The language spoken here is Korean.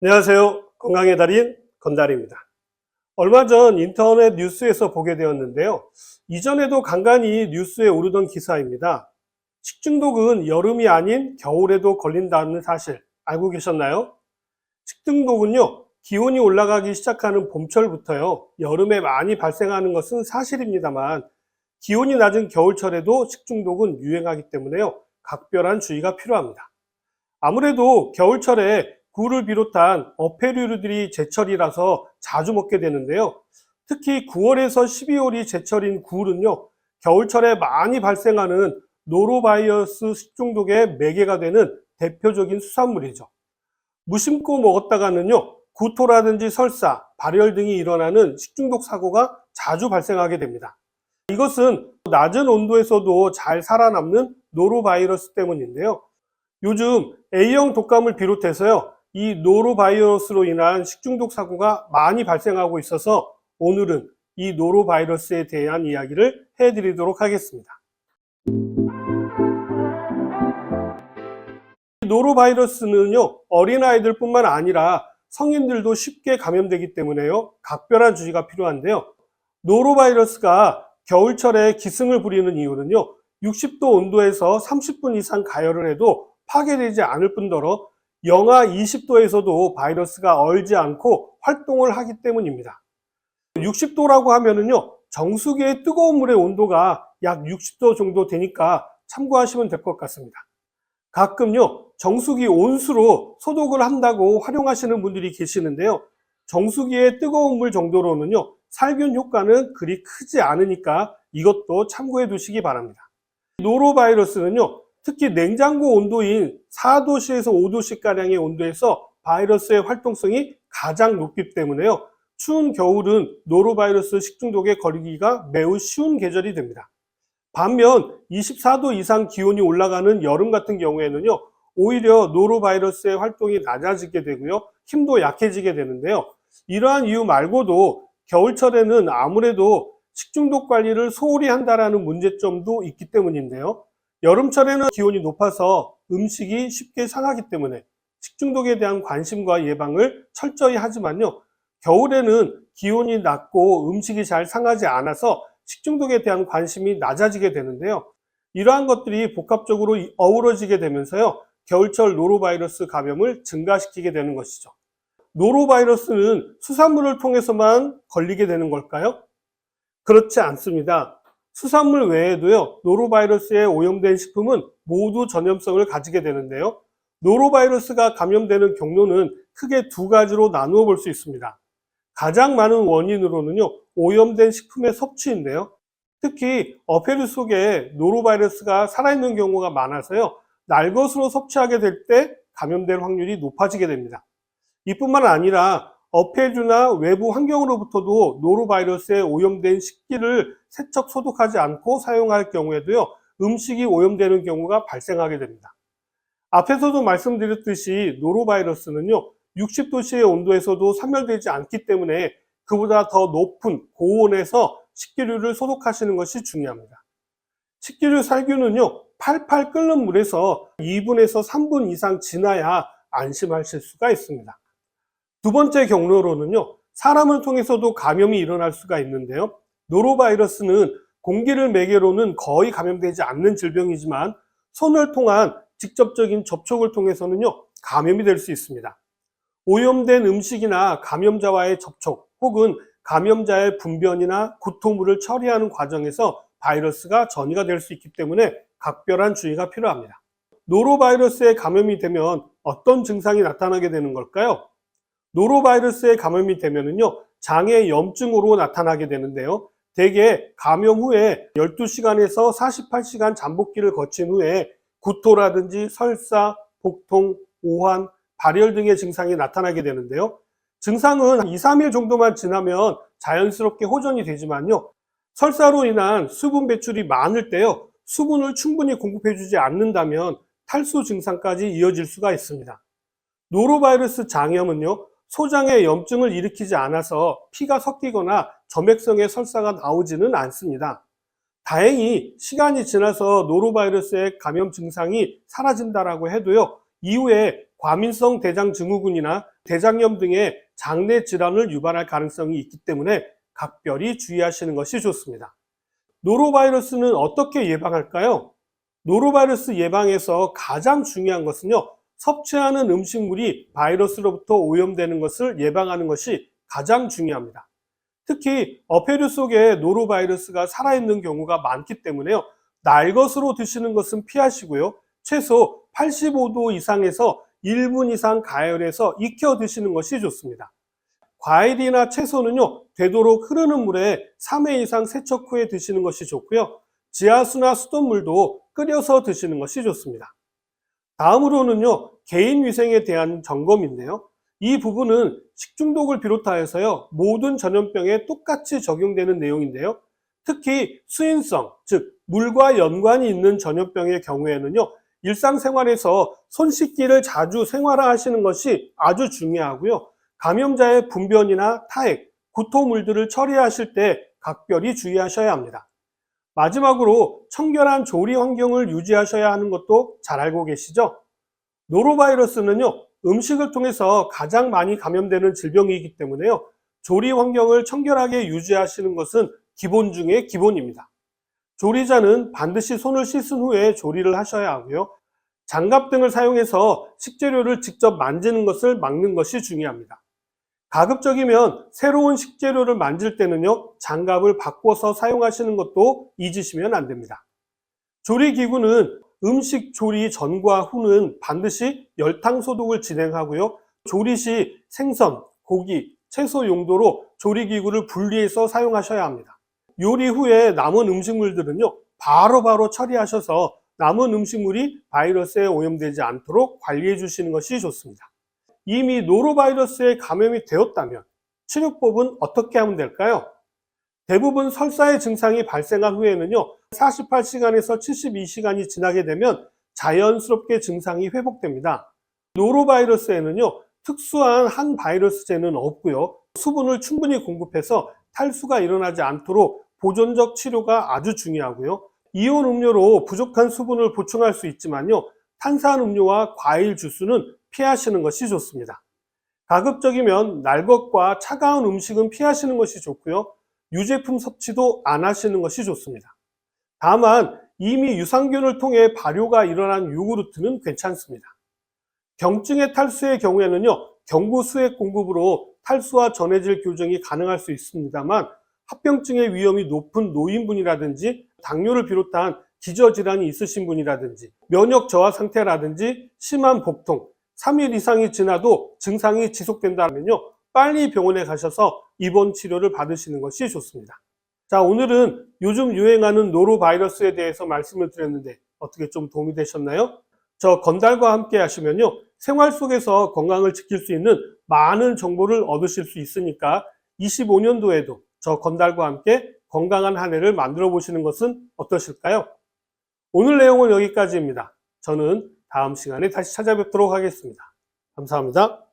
안녕하세요. 건강의 달인 건달입니다. 얼마 전 인터넷 뉴스에서 보게 되었는데요. 이전에도 간간히 뉴스에 오르던 기사입니다. 식중독은 여름이 아닌 겨울에도 걸린다는 사실 알고 계셨나요? 식중독은요, 기온이 올라가기 시작하는 봄철부터요, 여름에 많이 발생하는 것은 사실입니다만, 기온이 낮은 겨울철에도 식중독은 유행하기 때문에요, 각별한 주의가 필요합니다. 아무래도 겨울철에 굴을 비롯한 어패류들이 제철이라서 자주 먹게 되는데요. 특히 9월에서 12월이 제철인 굴은요, 겨울철에 많이 발생하는 노로바이러스 식중독의 매개가 되는 대표적인 수산물이죠. 무심코 먹었다가는요, 구토라든지 설사, 발열 등이 일어나는 식중독 사고가 자주 발생하게 됩니다. 이것은 낮은 온도에서도 잘 살아남는 노로바이러스 때문인데요. 요즘 A형 독감을 비롯해서요, 이 노로바이러스로 인한 식중독 사고가 많이 발생하고 있어서 오늘은 이 노로바이러스에 대한 이야기를 해드리도록 하겠습니다. 이 노로바이러스는요, 어린아이들 뿐만 아니라 성인들도 쉽게 감염되기 때문에요, 각별한 주의가 필요한데요. 노로바이러스가 겨울철에 기승을 부리는 이유는요, 60도 온도에서 30분 이상 가열을 해도 파괴되지 않을 뿐더러 영하 20도에서도 바이러스가 얼지 않고 활동을 하기 때문입니다. 60도라고 하면은요, 정수기의 뜨거운 물의 온도가 약 60도 정도 되니까 참고하시면 될 것 같습니다. 가끔요, 정수기 온수로 소독을 한다고 활용하시는 분들이 계시는데요. 정수기의 뜨거운 물 정도로는요, 살균 효과는 그리 크지 않으니까 이것도 참고해 두시기 바랍니다. 노로바이러스는요, 특히 냉장고 온도인 4도씨에서 5도씨가량의 온도에서 바이러스의 활동성이 가장 높기 때문에요. 추운 겨울은 노로바이러스 식중독에 걸리기가 매우 쉬운 계절이 됩니다. 반면 24도 이상 기온이 올라가는 여름 같은 경우에는요, 오히려 노로바이러스의 활동이 낮아지게 되고요, 힘도 약해지게 되는데요. 이러한 이유 말고도 겨울철에는 아무래도 식중독 관리를 소홀히 한다라는 문제점도 있기 때문인데요. 여름철에는 기온이 높아서 음식이 쉽게 상하기 때문에 식중독에 대한 관심과 예방을 철저히 하지만요. 겨울에는 기온이 낮고 음식이 잘 상하지 않아서 식중독에 대한 관심이 낮아지게 되는데요. 이러한 것들이 복합적으로 어우러지게 되면서요. 겨울철 노로바이러스 감염을 증가시키게 되는 것이죠. 노로바이러스는 수산물을 통해서만 걸리게 되는 걸까요? 그렇지 않습니다. 수산물 외에도요, 노로바이러스에 오염된 식품은 모두 전염성을 가지게 되는데요. 노로바이러스가 감염되는 경로는 크게 두 가지로 나누어 볼 수 있습니다. 가장 많은 원인으로는요, 오염된 식품의 섭취인데요. 특히 어패류 속에 노로바이러스가 살아있는 경우가 많아서요, 날것으로 섭취하게 될 때 감염될 확률이 높아지게 됩니다. 이뿐만 아니라 어패류나 외부 환경으로부터도 노로바이러스에 오염된 식기를 세척 소독하지 않고 사용할 경우에도요, 음식이 오염되는 경우가 발생하게 됩니다. 앞에서도 말씀드렸듯이 노로바이러스는요, 60도씨의 온도에서도 사멸되지 않기 때문에 그보다 더 높은 고온에서 식기류를 소독하시는 것이 중요합니다. 식기류 살균은요, 팔팔 끓는 물에서 2분에서 3분 이상 지나야 안심하실 수가 있습니다. 두 번째 경로로는요, 사람을 통해서도 감염이 일어날 수가 있는데요. 노로바이러스는 공기를 매개로는 거의 감염되지 않는 질병이지만 손을 통한 직접적인 접촉을 통해서는요, 감염이 될 수 있습니다. 오염된 음식이나 감염자와의 접촉 혹은 감염자의 분변이나 구토물을 처리하는 과정에서 바이러스가 전이가 될 수 있기 때문에 각별한 주의가 필요합니다. 노로바이러스에 감염이 되면 어떤 증상이 나타나게 되는 걸까요? 노로바이러스에 감염이 되면은요, 장의 염증으로 나타나게 되는데요. 대개 감염 후에 12시간에서 48시간 잠복기를 거친 후에 구토라든지 설사, 복통, 오한, 발열 등의 증상이 나타나게 되는데요. 증상은 2, 3일 정도만 지나면 자연스럽게 호전이 되지만요. 설사로 인한 수분 배출이 많을 때요. 수분을 충분히 공급해주지 않는다면 탈수 증상까지 이어질 수가 있습니다. 노로바이러스 장염은요. 소장에 염증을 일으키지 않아서 피가 섞이거나 점액성의 설사가 나오지는 않습니다. 다행히 시간이 지나서 노로바이러스의 감염 증상이 사라진다라고 해도요, 이후에 과민성 대장 증후군이나 대장염 등의 장내 질환을 유발할 가능성이 있기 때문에 각별히 주의하시는 것이 좋습니다. 노로바이러스는 어떻게 예방할까요? 노로바이러스 예방에서 가장 중요한 것은요, 섭취하는 음식물이 바이러스로부터 오염되는 것을 예방하는 것이 가장 중요합니다. 특히 어패류 속에 노로바이러스가 살아있는 경우가 많기 때문에요. 날 것으로 드시는 것은 피하시고요. 최소 85도 이상에서 1분 이상 가열해서 익혀 드시는 것이 좋습니다. 과일이나 채소는요, 되도록 흐르는 물에 3회 이상 세척 후에 드시는 것이 좋고요. 지하수나 수돗물도 끓여서 드시는 것이 좋습니다. 다음으로는요, 개인 위생에 대한 점검인데요. 이 부분은 식중독을 비롯하여서요, 모든 전염병에 똑같이 적용되는 내용인데요. 특히 수인성, 즉, 물과 연관이 있는 전염병의 경우에는요, 일상생활에서 손 씻기를 자주 생활화 하시는 것이 아주 중요하고요. 감염자의 분변이나 타액, 구토물들을 처리하실 때 각별히 주의하셔야 합니다. 마지막으로 청결한 조리 환경을 유지하셔야 하는 것도 잘 알고 계시죠? 노로바이러스는요, 음식을 통해서 가장 많이 감염되는 질병이기 때문에요, 조리 환경을 청결하게 유지하시는 것은 기본 중의 기본입니다. 조리자는 반드시 손을 씻은 후에 조리를 하셔야 하고요. 장갑 등을 사용해서 식재료를 직접 만지는 것을 막는 것이 중요합니다. 가급적이면 새로운 식재료를 만질 때는요, 장갑을 바꿔서 사용하시는 것도 잊으시면 안 됩니다. 조리기구는 음식 조리 전과 후는 반드시 열탕 소독을 진행하고요. 조리 시 생선, 고기, 채소 용도로 조리기구를 분리해서 사용하셔야 합니다. 요리 후에 남은 음식물들은요, 바로바로 바로 처리하셔서 남은 음식물이 바이러스에 오염되지 않도록 관리해 주시는 것이 좋습니다. 이미 노로바이러스에 감염이 되었다면 치료법은 어떻게 하면 될까요? 대부분 설사의 증상이 발생한 후에는요, 48시간에서 72시간이 지나게 되면 자연스럽게 증상이 회복됩니다. 노로바이러스에는요, 특수한 한 바이러스제는 없고요, 수분을 충분히 공급해서 탈수가 일어나지 않도록 보존적 치료가 아주 중요하고요. 이온 음료로 부족한 수분을 보충할 수 있지만요. 탄산 음료와 과일 주스는 피하시는 것이 좋습니다. 가급적이면 날 것과 차가운 음식은 피하시는 것이 좋고요. 유제품 섭취도 안 하시는 것이 좋습니다. 다만 이미 유산균을 통해 발효가 일어난 요구르트는 괜찮습니다. 경증의 탈수의 경우에는요, 경구 수액 공급으로 탈수와 전해질 교정이 가능할 수 있습니다만 합병증의 위험이 높은 노인분이라든지 당뇨를 비롯한 기저질환이 있으신 분이라든지 면역 저하 상태라든지 심한 복통, 3일 이상이 지나도 증상이 지속된다면요. 빨리 병원에 가셔서 입원 치료를 받으시는 것이 좋습니다. 자, 오늘은 요즘 유행하는 노로바이러스에 대해서 말씀을 드렸는데 어떻게 좀 도움이 되셨나요? 저 건달과 함께 하시면요. 생활 속에서 건강을 지킬 수 있는 많은 정보를 얻으실 수 있으니까 25년도에도 저 건달과 함께 건강한 한 해를 만들어 보시는 것은 어떠실까요? 오늘 내용은 여기까지입니다. 저는 다음 시간에 다시 찾아뵙도록 하겠습니다. 감사합니다.